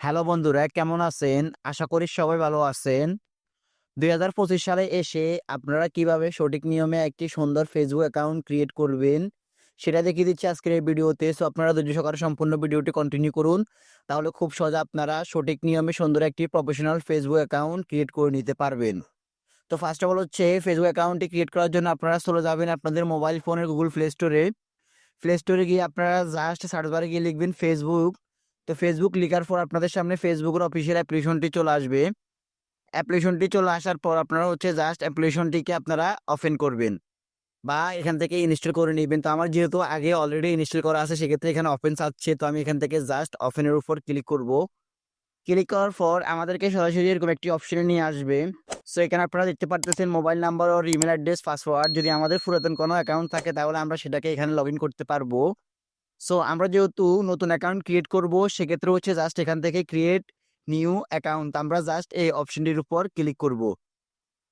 Hello বন্ধুরা, কেমন আছেন? আশা করি সবাই ভালো আছেন। দুই হাজার পঁচিশ সালে এসে আপনারা কীভাবে সঠিক নিয়মে একটি সুন্দর ফেসবুক অ্যাকাউন্ট ক্রিয়েট করবেন, সেটা দেখিয়ে দিচ্ছি আজকের এই ভিডিওতে। সো আপনারা ধৈর্য সহকারে সম্পূর্ণ ভিডিওটি কন্টিনিউ করুন। তাহলে খুব সহজে আপনারা সঠিক নিয়মে সুন্দর একটি প্রফেশনাল ফেসবুক অ্যাকাউন্ট ক্রিয়েট করে নিতে পারবেন। তো ফার্স্ট অফ অল হচ্ছে ফেসবুক অ্যাকাউন্টটি ক্রিয়েট করার জন্য আপনারা চলে যাবেন আপনাদের মোবাইল ফোনের গুগল প্লে স্টোরে প্লে স্টোরে গিয়ে আপনারা জাস্ট সার্চ বারে গিয়ে লিখবেন ফেসবুক তো ফেসবুক লেখার পর আপনাদের সামনে ফেসবুকের অফিসিয়াল অ্যাপ্লিকেশনটি চলে আসবে। অ্যাপ্লিকেশনটি চলে আসার পর আপনারা হচ্ছে জাস্ট অ্যাপ্লিকেশনটিকে আপনারা ওপেন করবেন। বা এখান থেকে ইনস্টল করে নেবেন। তো আমার যেহেতু আগে অলরেডি ইনস্টল করা আছে, সেক্ষেত্রে এখানে ওপেন চাচ্ছে তো আমি এখান থেকে জাস্ট ওপেনের উপর ক্লিক করব। ক্লিক করার পর আমাদেরকে সরাসরি এরকম একটি অপশনে নিয়ে আসবে। সো এখানে আপনারা দেখতে পারতেছেন mobile number or email address password যদি আমাদের পুরাতন কোনো অ্যাকাউন্ট থাকে, তাহলে আমরা সেটাকে এখানে লগ করতে পারব। সো আমরা যেহেতু নতুন অ্যাকাউন্ট ক্রিয়েট করব, সেক্ষেত্রে হচ্ছে জাস্ট এখান থেকে ক্রিয়েট নিউ অ্যাকাউন্ট আমরা জাস্ট এই অপশনটির উপর ক্লিক করব।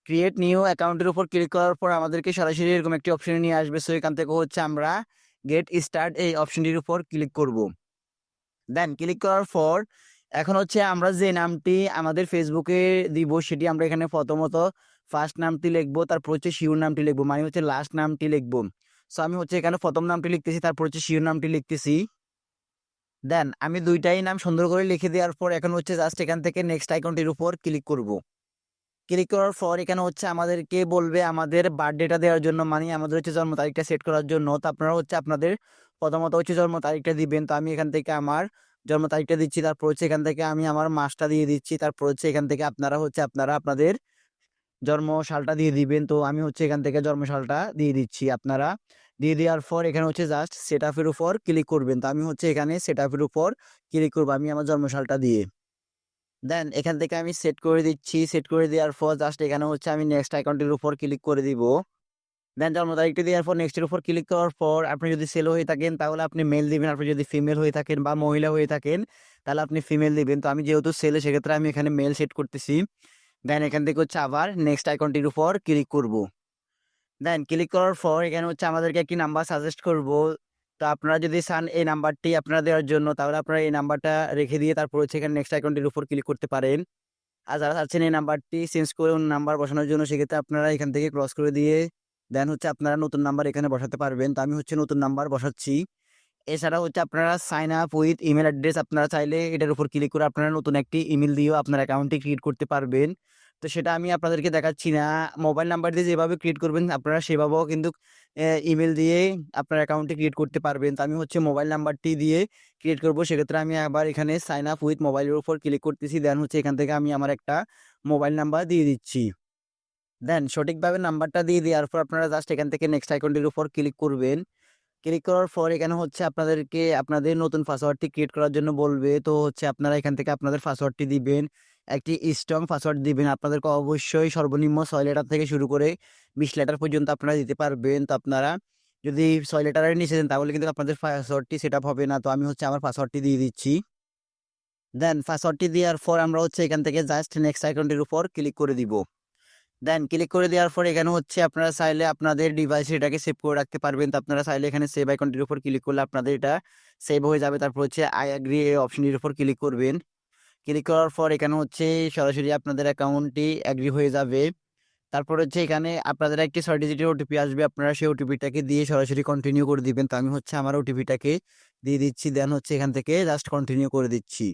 ক্রিয়েট নিউ অ্যাকাউন্টের উপর ক্লিক করার পর আমাদেরকে সরাসরি এরকম একটি অপশনে নিয়ে আসবে। সো এখান থেকে হচ্ছে আমরা গেট স্টার্ট এই অপশনটির উপর ক্লিক করব। দেন ক্লিক করার পর এখন হচ্ছে আমরা যে নামটি আমাদের ফেসবুকে দিব, সেটি আমরা এখানে প্রথমত ফার্স্ট নামটি লিখব, তারপর হচ্ছে শিওর নামটি লিখব মানে হচ্ছে লাস্ট নামটি লিখব। সো আমি হচ্ছে এখানে প্রথম নামটি লিখতেছি, তারপর হচ্ছে শিওর নামটি লিখতেছি। দেন আমি দুইটাই নাম সুন্দর করে লিখে দেওয়ার পর এখন হচ্ছে জাস্ট এখান থেকে নেক্সট আইকনটির উপর ক্লিক করব। ক্লিক করার পর এখানে হচ্ছে আমাদেরকে বলবে আমাদের বার্থডেটা দেওয়ার জন্য মানে আমাদের হচ্ছে জন্ম তারিখটা সেট করার জন্য। তো আপনারা হচ্ছে আপনাদের প্রথমত হচ্ছে জন্ম তারিখটা দিবেন। তো আমি এখান থেকে আমার জন্ম তারিখটা দিচ্ছি, তারপর হচ্ছে এখান থেকে আমি আমার মাসটা দিয়ে দিচ্ছি, তারপর হচ্ছে এখান থেকে আপনারা হচ্ছে আপনারা আপনাদের জন্ম সালটা দিয়ে দিবেন। তো আমি হচ্ছে এখান থেকে জন্ম সালটা দিয়ে দিচ্ছি আপনারা। দিয়ে দেওয়ার পর এখানে হচ্ছে জাস্ট সেট আপের উপর ক্লিক করবেন। তো আমি হচ্ছে এখানে সেট আপের উপর ক্লিক করব আমি আমার জন্ম সালটা দিয়ে। দেন এখান থেকে আমি সেট করে দিচ্ছি। সেট করে দেওয়ার পর জাস্ট এখানে হচ্ছে আমি নেক্সট অ্যাকাউন্টের উপর ক্লিক করে দিব। দেন জন্ম তারিখটি দেওয়ার পর নেক্সটের উপর ক্লিক করার পর আপনি যদি সেল হয়ে থাকেন তাহলে আপনি মেল দিবেন। আপনি যদি ফিমেল হয়ে থাকেন বা মহিলা হয়ে থাকেন তাহলে আপনি ফিমেল দিবেন। তো আমি যেহেতু সেলে সেক্ষেত্রে আমি এখানে মেল সেট করতেছি। দেন এখান থেকে হচ্ছে আবার নেক্সট আইকনটির উপর ক্লিক করব। দেন ক্লিক করার পর এখানে হচ্ছে আমাদেরকে একটি নাম্বার সাজেস্ট করব। তো আপনারা যদি চান এই নাম্বারটি আপনারা দেওয়ার জন্য, তাহলে আপনারা এই নাম্বারটা রেখে দিয়ে তারপর হচ্ছে এখানে নেক্সট আইকনটির উপর ক্লিক করতে পারেন। আর যারা চাচ্ছেন এই নাম্বারটি চেঞ্জ করে অন্য নাম্বার বসানোর জন্য, সেক্ষেত্রে আপনারা এখান থেকে ক্রস করে দিয়ে দেন হচ্ছে আপনারা নতুন নাম্বার এখানে বসাতে পারবেন। তো আমি হচ্ছে নতুন নাম্বার বসাচ্ছি। এছাড়া হচ্ছে আপনারা sign up with email address আপনারা চাইলে এটার উপর ক্লিক করে আপনারা নতুন একটি ইমেল দিয়েও আপনার অ্যাকাউন্টটি ক্রিয়েট করতে পারবেন। তো সেটা আমি আপনাদেরকে দেখাচ্ছি না। মোবাইল নাম্বার দিয়ে যেভাবে ক্রিয়েট করবেন আপনারা সেভাবেও কিন্তু ইমেল দিয়ে আপনার অ্যাকাউন্টটি ক্রিয়েট করতে পারবেন। তো আমি হচ্ছে মোবাইল নাম্বারটি দিয়ে ক্রিয়েট করব। সেক্ষেত্রে আমি আবার এখানে সাইন আপ উইথ মোবাইলের উপর ক্লিক করতেছি। দেন হচ্ছে এখান থেকে আমি আমার একটা মোবাইল নাম্বার দিয়ে দিচ্ছি। দেন সঠিকভাবে নাম্বারটা দিয়ে দেওয়ার পর আপনারা জাস্ট এখান থেকে নেক্সট আইকনটির উপর ক্লিক করবেন। ক্লিক করার পর এখানে হচ্ছে আপনাদেরকে আপনাদের নতুন পাসওয়ার্ডটি ক্রিয়েট করার জন্য বলবে। তো হচ্ছে আপনারা এখান থেকে আপনাদের পাসওয়ার্ডটি দিবেন, একটি স্ট্রং পাসওয়ার্ড দিবেন। আপনাদেরকে অবশ্যই সর্বনিম্ন ছয় লেটার থেকে শুরু করে বিশ লেটার পর্যন্ত আপনারা দিতে পারবেন। তো আপনারা যদি ছয় লেটারের নিচে দেন, তাহলে কিন্তু আপনাদের পাসওয়ার্ডটি সেট হবে না। তো আমি হচ্ছে আমার পাসওয়ার্ডটি দিয়ে দিচ্ছি। দেন পাসওয়ার্ডটি দেওয়ার পর আমরা হচ্ছে এখান থেকে জাস্ট নেক্সট আইকনটির উপর ক্লিক করে দিব। দেন ক্লিক করে দেওয়ার পর এখানে হচ্ছে আপনারা চাইলে আপনাদের ডিভাইসে এটাকে সেভ করে রাখতে পারবেন। তো আপনারা চাইলে এখানে সেভ আইকনটির উপর ক্লিক করলে আপনাদের এটা সেভ হয়ে যাবে। তারপর হচ্ছে আই অ্যাগ্রি এই অপশনটির উপর ক্লিক করবেন। ক্লিক করার পর এখানে হচ্ছে সরাসরি আপনাদের অ্যাকাউন্টটি অ্যাগ্রি হয়ে যাবে। তারপর হচ্ছে এখানে আপনাদের একটি ছয় ডিজিটের ওটিপি আসবে, আপনারা সেই ওটিপিটাকে দিয়ে সরাসরি কন্টিনিউ করে দিবেন। তো আমি হচ্ছে আমার ওটিপিটাকে দিয়ে দিচ্ছি। দেন হচ্ছে এখান থেকে জাস্ট কন্টিনিউ করে দিচ্ছি।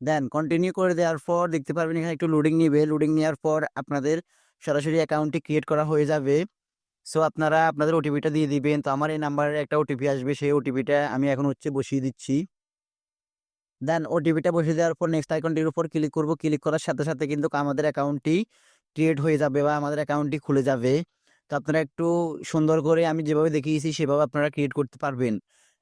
দেন কন্টিনিউ করে দেওয়ার পর দেখতে পারবেন এখানে একটু লোডিং নিবে। লোডিং নেওয়ার পর আপনাদের সরাসরি অ্যাকাউন্টটি ক্রিয়েট করা হয়ে যাবে। সো আপনারা, আপনাদের ওটিপিটা দিয়ে দিবেন। তো আমার এই নাম্বারের একটা ওটিপি আসবে। সেই ওটিপিটা আমি এখন হচ্ছে বসিয়ে দিচ্ছি। দেন ওটিপিটা বসিয়ে দেওয়ার পর নেক্সট আইকনটির উপর ক্লিক করব। ক্লিক করার সাথে সাথে কিন্তু আমাদের অ্যাকাউন্টটি ক্রিয়েট হয়ে যাবে বা আমাদের অ্যাকাউন্টটি খুলে যাবে। তো আপনারা একটু সুন্দর করে আমি যেভাবে দেখিয়েছি, সেভাবে আপনারা ক্রিয়েট করতে পারবেন।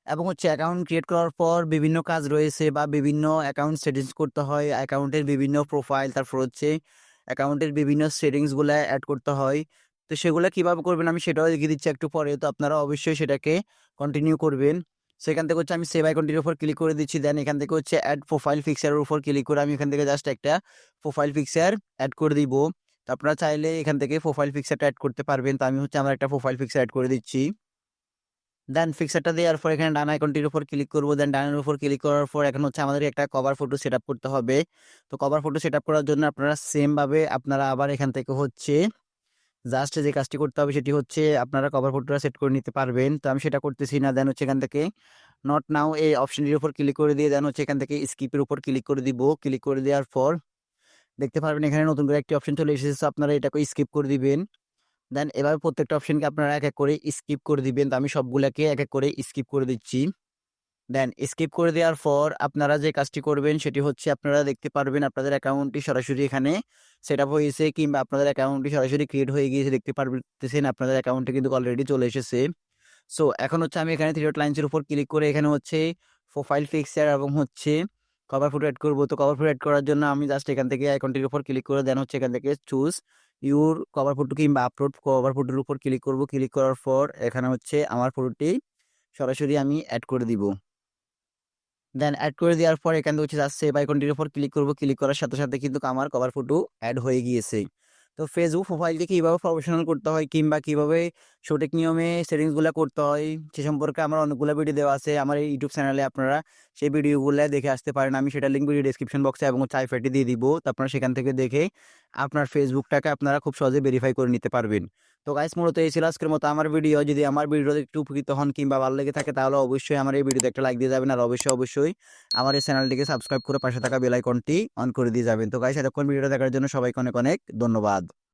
এবং হচ্ছে অ্যাকাউন্ট ক্রিয়েট করার পর বিভিন্ন কাজ রয়েছে বা বিভিন্ন অ্যাকাউন্ট সেটিংস করতে হয়। অ্যাকাউন্টের বিভিন্ন প্রোফাইল তারপর হচ্ছে অ্যাকাউন্টের বিভিন্ন সেটিংসগুলো অ্যাড করতে হয়। তো সেগুলো কীভাবে করবেন আমি সেটাও দেখিয়ে দিচ্ছি একটু পরে। তো আপনারা অবশ্যই সেটাকে কন্টিনিউ করবেন। সেখান থেকে হচ্ছে আমি সেভ আইকনটির উপর ক্লিক করে দিচ্ছি। দেন এখান থেকে হচ্ছে অ্যাড প্রোফাইল ফিক্সারের উপর ক্লিক করে আমি এখান থেকে জাস্ট একটা প্রোফাইল ফিক্সার অ্যাড করে দিব। তো আপনারা চাইলে এখান থেকে প্রোফাইল পিকচারটা অ্যাড করতে পারবেন। তো আমি হচ্ছে আমার একটা প্রোফাইল পিকচার অ্যাড করে দিচ্ছি। দেন ফিক্সারটা দেওয়ার পর এখানে ডান আইকনটির উপর ক্লিক করব। দেন ডানের উপর ক্লিক করার পর এখন হচ্ছে আমাদের একটা কভার ফটো সেট করতে হবে। তো কভার ফটো সেট করার জন্য আপনারা সেমভাবে আপনারা আবার এখান থেকে হচ্ছে জাস্ট যে কাজটি করতে হবে সেটি হচ্ছে আপনারা কভার ফটোটা সেট করে নিতে পারবেন। তো আমি সেটা করতেছি না। দেন হচ্ছে এখান থেকে নট নাও এই অপশনটির উপর ক্লিক করে দিয়ে দেন হচ্ছে এখান থেকে স্কিপের উপর ক্লিক করে দিব। ক্লিক করে দেওয়ার পর দেখতে পারবেন এখানে নতুন করে একটি অপশন চলে এসেছে। আপনারা এটাকে স্কিপ করে দিবেন। দেন এবার প্রত্যেকটা অপশনকে আপনারা এক এক করে স্কিপ করে দিবেন। তো আমি সবগুলোকে এক এক করে স্কিপ করে দিচ্ছি। দেন স্কিপ করে দেওয়ার পর আপনারা যে কাজটি করবেন সেটি হচ্ছে আপনারা দেখতে পারবেন আপনাদের অ্যাকাউন্টটি সরাসরি এখানে সেট আপ হয়েছে কিংবা আপনাদের অ্যাকাউন্টটি সরাসরি ক্রিয়েট হয়ে গিয়েছে, দেখতে পারতেছেন আপনাদের অ্যাকাউন্টে কিন্তু অলরেডি চলে এসেছে। সো এখন হচ্ছে আমি এখানে থ্রি ডট লাইন্সের উপর ক্লিক করে এখানে হচ্ছে প্রোফাইল পিকচার এবং হচ্ছে কভার ফটো অ্যাড করব। তো কভার ফটো অ্যাড করার জন্য আমি জাস্ট এখান থেকে আইকনটির উপর ক্লিক করে দেন হচ্ছে এখান থেকে চুজ ইউর কভার ফটো কিংবা আপলোড কভার ফটোর উপর ক্লিক করব। ক্লিক করার পর এখানে হচ্ছে আমার ফটোটি সরাসরি আমি অ্যাড করে দিব। দেন অ্যাড করে দেওয়ার পর এখান থেকে হচ্ছে যাচ্ছে সেভ আইকনটির উপর ক্লিক করব। ক্লিক করার সাথে সাথে কিন্তু আমার কভার ফটো অ্যাড হয়ে গিয়েছে। তো ফেসবুক প্রোফাইলকে কীভাবে প্রফেশনাল করতে হয় কিংবা কীভাবে সঠিক নিয়মে সেটিংসগুলো করতে হয়, সে সম্পর্কে আমার অনেকগুলো ভিডিও দেওয়া আছে। আমার এই ইউটিউব চ্যানেলে আপনারা সেই ভিডিওগুলো দেখে আসতে পারেন। আমি সেটা লিঙ্ক ভিডিও ডিসক্রিপশন বক্সে এবং চাই ফেটে দিয়ে দিব। তো আপনারা সেখান থেকে দেখে আপনার ফেসবুকটাকে আপনারা খুব সহজে ভেরিফাই করে নিতে পারবেন। তো গাইস মূলত এই ছিল আজকের মতো আমার ভিডিও যদি আমার ভিডিওতে একটু উপকৃত হন কিংবা ভালো লেগে থাকে, তাহলে অবশ্যই আমার এই ভিডিওতে একটা লাইক দিয়ে যাবেন। আর অবশ্যই অবশ্যই আমার এই চ্যানেলটিকে সাবস্ক্রাইব করে পাশে থাকা বেলাইকনটি অন করে দিয়ে যাবেন। তো গাইস এতক্ষণ ভিডিও দেখার জন্য সবাইকে অনেক অনেক ধন্যবাদ।